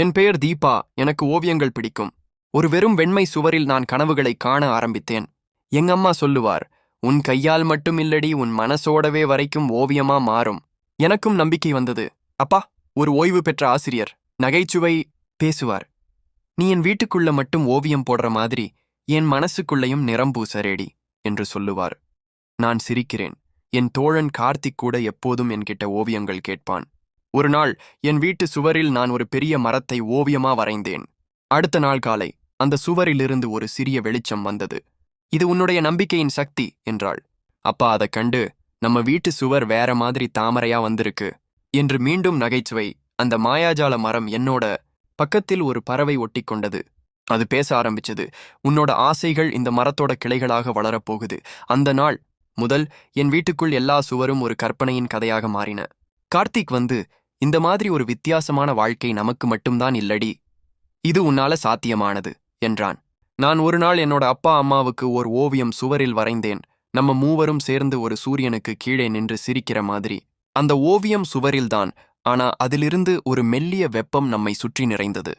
என் பெயர் தீபா எனக்கு ஓவியங்கள் பிடிக்கும். ஒரு வெறும் வெண்மை சுவரில் நான் கனவுகளை காண ஆரம்பித்தேன். எங்கம்மா சொல்லுவார் உன் கையால் மட்டும் இல்லடி உன் மனசோடவே வரைக்கும் ஓவியமா மாறும். எனக்கும் நம்பிக்கை வந்தது. அப்பா ஒரு ஓய்வு பெற்ற ஆசிரியர் நகைச்சுவை பேசுவார். நீ என் வீட்டுக்குள்ள மட்டும் ஓவியம் போடுற மாதிரி என் மனசுக்குள்ளேயும் நிறம் பூசரேடி என்று சொல்லுவார். நான் சிரிக்கிறேன். என் தோழன் கார்த்திக் கூட எப்போதும் என்கிட்ட ஓவியங்கள் கேட்பான். ஒரு நாள் என் வீட்டு சுவரில் நான் ஒரு பெரிய மரத்தை ஓவியமா வரைந்தேன். அடுத்த நாள் காலை அந்த சுவரிலிருந்து ஒரு சிறிய வெளிச்சம் வந்தது. இது உன்னுடைய நம்பிக்கையின் சக்தி என்றாள். அப்பா அதை கண்டு நம்ம வீட்டு சுவர் வேற மாதிரி தாமரையா வந்திருக்கு என்று மீண்டும் நகைச்சுவை அந்த மாயாஜால மரம் என்னோட பக்கத்தில் ஒரு பறவை ஒட்டிக்கொண்டது அது பேச ஆரம்பிச்சது. உன்னோட ஆசைகள் இந்த மரத்தோட கிளைகளாக வளரப்போகுது அந்த நாள் முதல் என் வீட்டுக்குள் எல்லா சுவரும் ஒரு கற்பனையின் கதையாக மாறின. கார்த்திக் வந்து இந்த மாதிரி ஒரு வித்தியாசமான வாழ்க்கை நமக்கு மட்டும்தான் இல்லடி. இது உன்னால சாத்தியமானது என்றான். நான் ஒரு நாள் என்னோட அப்பா அம்மாவுக்கு ஒரு ஓவியம் சுவரில் வரைந்தேன். நம்ம மூவரும் சேர்ந்து ஒரு சூரியனுக்கு கீழே நின்று சிரிக்கிற மாதிரி. அந்த ஓவியம் சுவரில்தான் ஆனா அதிலிருந்து ஒரு மெல்லிய வெப்பம் நம்மை சுற்றி நிறைந்தது.